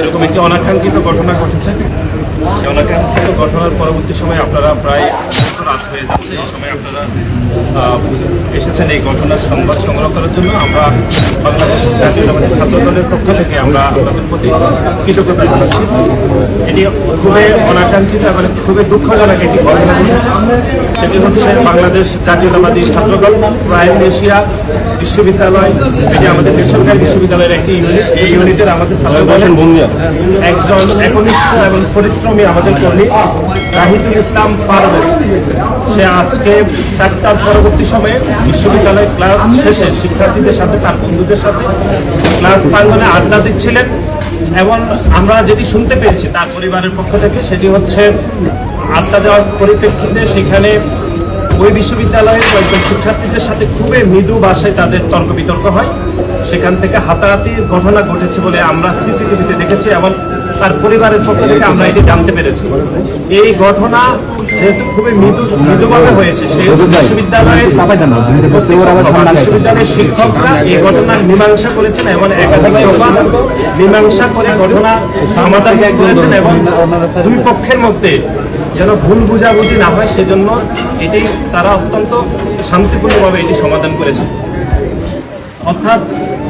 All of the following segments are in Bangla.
এরকম একটি অনাকাঙ্ক্ষিত ঘটনা ঘটেছে। অনাকাঙ্ক্ষিত ঘটনার পরবর্তী সময় আপনারা প্রায় রাত হয়ে যাচ্ছে। এই সময় আপনারা এসেছেন এই ঘটনার সংবাদ সংগ্রহ করার জন্য। আমরা বাংলাদেশ জাতীয়তাবাদী ছাত্র দলের পক্ষ থেকে আমরা আপনাদের প্রতি কৃতজ্ঞতা জানাচ্ছি। এটি খুবই অনাকাঙ্ক্ষিত এবং খুবই দুঃখজনক একটি ঘটনা ঘটেছে। সেটি হচ্ছে বাংলাদেশ জাতীয়তাবাদী ছাত্র দল প্রাইম এশিয়া বিশ্ববিদ্যালয়। এটি আমাদের বেসরকারি বিশ্ববিদ্যালয়ের একটি ইউনিট এই ইউনিটের আমাদের ছাত্র দলের একজন একনিষ্ঠ এবং পরিশ্রমী আমাদের কর্মী জাহিদুল ইসলাম পারভেজ। সে আজকে চারটার পরবর্তী সময়ে বিশ্ববিদ্যালয় ক্লাস শেষে শিক্ষার্থীদের সাথে, তার বন্ধুদের সাথে ক্লাস প্রাঙ্গনে আড্ডা দিচ্ছিলেন এবং আমরা যেটি শুনতে পেয়েছি তার পরিবারের পক্ষ থেকে সেটি হচ্ছে আড্ডা দেওয়ার পরিপ্রেক্ষিতে সেখানে ওই বিশ্ববিদ্যালয়ের কয়েকজন শিক্ষার্থীদের সাথে খুবই মৃদু ভাষায় তাদের তর্ক বিতর্ক হয়। সেখান থেকে হাতাহাতির ঘটনা ঘটেছে বলে আমরা সিসিটিভিতে দেখেছি এবং তার পরিবারের পক্ষ থেকে আমরা এটি জানতে পেরেছি। এই ঘটনা যেহেতু খুবই মৃদু মৃদুভাবে হয়েছে সেহেতু বিশ্ববিদ্যালয়ের বিশ্ববিদ্যালয়ের শিক্ষকরা এই ঘটনার মীমাংসা করেছেন এবং একাধিক দফা মীমাংসা করে ঘটনা সমাধান করেছেন এবং দুই পক্ষের মধ্যে যেন ভুল বুঝাবুঝি না হয় সেজন্য এটি তারা অত্যন্ত শান্তিপূর্ণভাবে এটি সমাধান করেছে। অর্থাৎ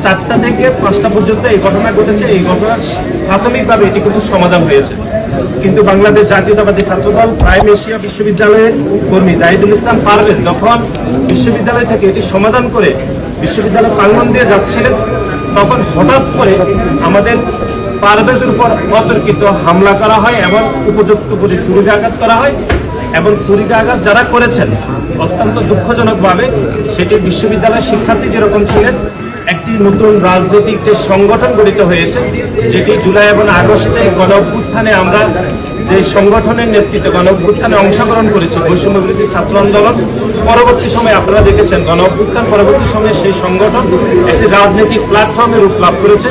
চারটা থেকে পাঁচটা পর্যন্ত এই ঘটনা ঘটেছে। এই ঘটনার প্রাথমিকভাবে এটি কিন্তু সমাধান হয়েছে। কিন্তু বাংলাদেশ জাতীয়তাবাদী ছাত্রদল, প্রাইম এশিয়া বিশ্ববিদ্যালয়ের কর্মী জাহিদুল ইসলাম পারভেজ যখন বিশ্ববিদ্যালয় থেকে এটি সমাধান করে বিশ্ববিদ্যালয় প্রাঙ্গন দিয়ে যাচ্ছিলেন, তখন হঠাৎ করে আমাদের পারভেজের উপর অতর্কিত হামলা করা হয় এবং উপযুক্ত করে আঘাত করা হয়। এবং ছুরিকাঘাত যারা করেছেন, অত্যন্ত দুঃখজনকভাবে সেটি বিশ্ববিদ্যালয়ের শিক্ষার্থী যেরকম ছিলেন, একটি নতুন রাজনৈতিক যে সংগঠন গঠিত হয়েছে, যেটি জুলাই এবং আগস্টে গণ অভ্যুত্থানে আমরা যে সংগঠনের নেতৃত্বে গণ অভ্যুত্থানে অংশগ্রহণ করেছি, বৈষম্য বিরোধী ছাত্র আন্দোলন, পরবর্তী সময়ে আপনারা দেখেছেন গণ অভ্যুত্থান পরবর্তী সময়ে সেই সংগঠন একটি রাজনৈতিক প্ল্যাটফর্মে রূপ লাভ করেছে।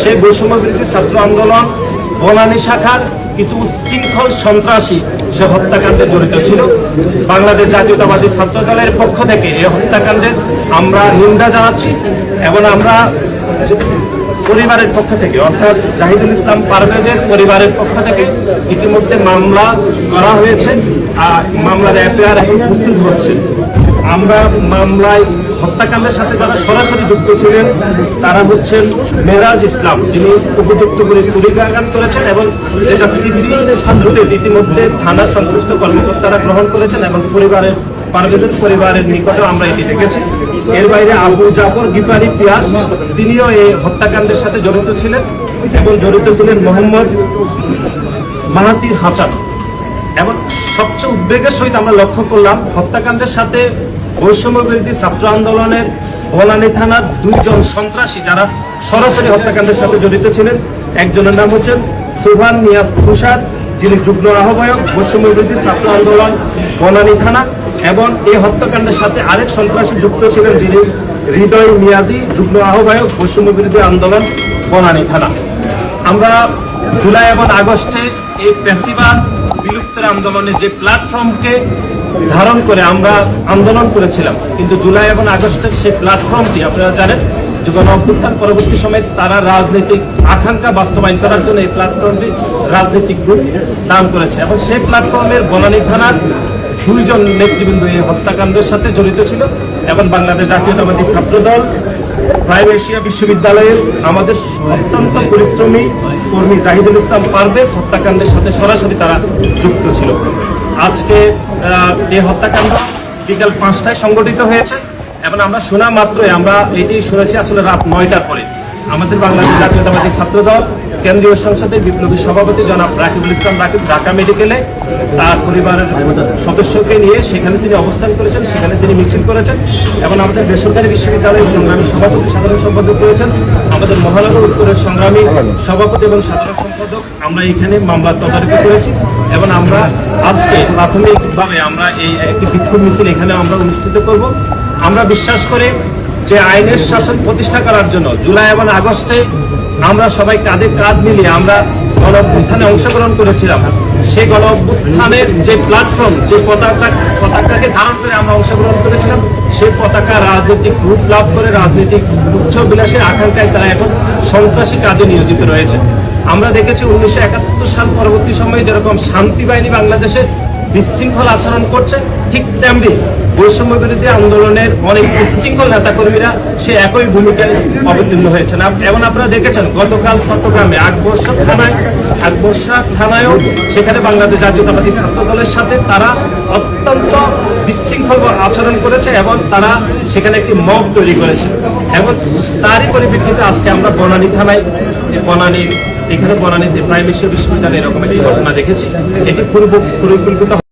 সেই বৈষম্য বিরোধী ছাত্র আন্দোলন, বনানী শাখার কিছু উচ্ছৃঙ্খল সন্ত্রাসী সে হত্যাকাণ্ডে জড়িত ছিল। বাংলাদেশ জাতীয়তাবাদী ছাত্র দলের পক্ষ থেকে এই হত্যাকাণ্ডের আমরা নিন্দা জানাচ্ছি এবং আমরা পরিবারের পক্ষ থেকে, অর্থাৎ জাহিদুল ইসলাম পারভেজের পরিবারের পক্ষ থেকে ইতিমধ্যে মামলা করা হয়েছে। আর মামলার এফআইআর এখন প্রস্তুত হচ্ছে। আমরা মামলায় হত্যাকাণ্ডের সাথে যারা সরাসরি যুক্ত ছিলেন, তারা হচ্ছেন মেরাজ ইসলাম, যিনি উপযুক্ত করে ছুরিকাঘাত করেছেন এবং যেটা সিসি ফুটেজ ইতিমধ্যে থানার সংশ্লিষ্ট কর্মকর্তারা গ্রহণ করেছেন এবং পরিবারের, পারভেজের পরিবারের নিকটে আমরা এটি দেখেছি। এর বাইরে আবু জাফর, গিপারি, পিয়াস, তিনিও এই হত্যাকাণ্ডের সাথে জড়িত ছিলেন এবং জড়িত ছিলেন মোহাম্মদ মাহাতির হাসান এবং সবচেয়ে উদ্বেগের সহিত আমরা লক্ষ্য করলাম, হত্যাকাণ্ডের সাথে বৈষম্য বিরোধী ছাত্র আন্দোলনের বনানী থানার দুইজন সন্ত্রাসী যারা সরাসরি হত্যাকাণ্ডের সাথে জড়িত ছিলেন। একজনের নাম হচ্ছেন সুভান নিয়াজ তুষার, যিনি যুগ্ম আহ্বায়ক, বৈষম্য বিরোধী ছাত্র আন্দোলন বনানী থানা এবং এই হত্যাকাণ্ডের সাথে আরেক সন্ত্রাসী যুক্ত ছিলেন যিনি হৃদয় মিয়াজি, যুগ্ম আহ্বায়ক, বৈষম্য বিরোধী আন্দোলন বনানী থানা। আমরা জুলাই এবং আগস্টে এই পেশিবাদ বিলুপ্তের আন্দোলনে যে প্ল্যাটফর্মকে ধারণ করে আমরা আন্দোলন করেছিলাম, কিন্তু জুলাই এবং আগস্টের সেই প্ল্যাটফর্মটি আপনারা জানেন যে গণ অভ্যুত্থান পরবর্তী সময়ে তারা রাজনৈতিক আকাঙ্ক্ষা বাস্তবায়ন করার জন্য এই প্ল্যাটফর্মটি রাজনৈতিক গ্রুপ দান করেছে। এবং সেই প্ল্যাটফর্মের বনানী থানার দুইজন নেতৃবৃন্দ এই হত্যাকাণ্ডের সাথে জড়িত ছিল এবং বাংলাদেশ জাতীয়তাবাদী ছাত্রদল প্রাইম এশিয়া বিশ্ববিদ্যালয়ের আমাদের অত্যন্ত পরিশ্রমী কর্মী জাহিদুল ইসলাম পারভেজ হত্যাকাণ্ডের সাথে সরাসরি তারা যুক্ত ছিল। আজকে এই হত্যাকাণ্ড বিকাল পাঁচটায় সংগঠিত হয়েছে। এবং আমরা শোনা মাত্রই, আমরা এটি শুনেছি আসলে রাত নয়টার পরে। আমাদের বাংলাদেশ জাতীয়তাবাদী ছাত্রদল, কেন্দ্রীয় সংসদের বিপ্লবী সভাপতি জনাব রাকিবুল ইসলাম রাকিব ঢাকা মেডিকেলে তার পরিবারের সদস্যকে নিয়ে সেখানে তিনি অবস্থান করেছেন, সেখানে তিনি মিছিল করেছেন এবং আমাদের বেসরকারি বিশ্ববিদ্যালয়ের সংগ্রামী সভাপতি, সাধারণ সম্পাদক করেছেন আমাদের মহানগর উত্তরের সংগ্রামী সভাপতি এবং সাধারণ সম্পাদক, আমরা এখানে মামলার তদারকি করেছি এবং আমরা আজকে প্রাথমিকভাবে আমরা এই একটি বিক্ষোভ মিছিল এখানে আমরা অনুষ্ঠিত করব। আমরা বিশ্বাস করি যে আইনের শাসন প্রতিষ্ঠা করার জন্য জুলাই এবং আগস্টে আমরা সবাই কাঁধে কাঁধ মিলিয়ে আমরা গণ অভ্যুত্থানে অংশগ্রহণ করেছিলাম। সেই গণ অভ্যুত্থানের যে প্ল্যাটফর্ম যে পতাকা, পতাকাকে ধারণ করে আমরা অংশগ্রহণ করেছিলাম, সেই পতাকা রাজনৈতিক রূপ লাভ করে রাজনৈতিক উচ্চ বিলাসের আকাঙ্ক্ষায় তারা এখন সন্ত্রাসী কাজে নিয়োজিত রয়েছে। আমরা দেখেছি উনিশশো একাত্তর সাল পরবর্তী সময়ে যেরকম শান্তি বাহিনী বাংলাদেশে বিশৃঙ্খল আচরণ করছে ঠিক তেমনি বৈষম্য বিরোধী আন্দোলনের অনেক বিশৃঙ্খল নেতাকর্মীরা সে একই ভূমিকায় অবতীর্ণ হয়েছেন। এবং আপনারা দেখেছেন, গতকাল চট্টগ্রামে আকবর্ষা থানায় আকবর্ষা থানায়ও সেখানে বাংলাদেশ জাতীয়তাবাদী ছাত্র দলের সাথে তারা অত্যন্ত বিশৃঙ্খল আচরণ করেছে এবং তারা সেখানে একটি মব তৈরি করেছে। এবং তারই পরিপ্রেক্ষিতে আজকে আমরা বনানী থানায় বনানীর এখানে বনানীতে প্রাইম বিশ্ববিদ্যালয়ে এরকম একটি ঘটনা দেখেছি। এটি পূর্ব পরিকল্পিত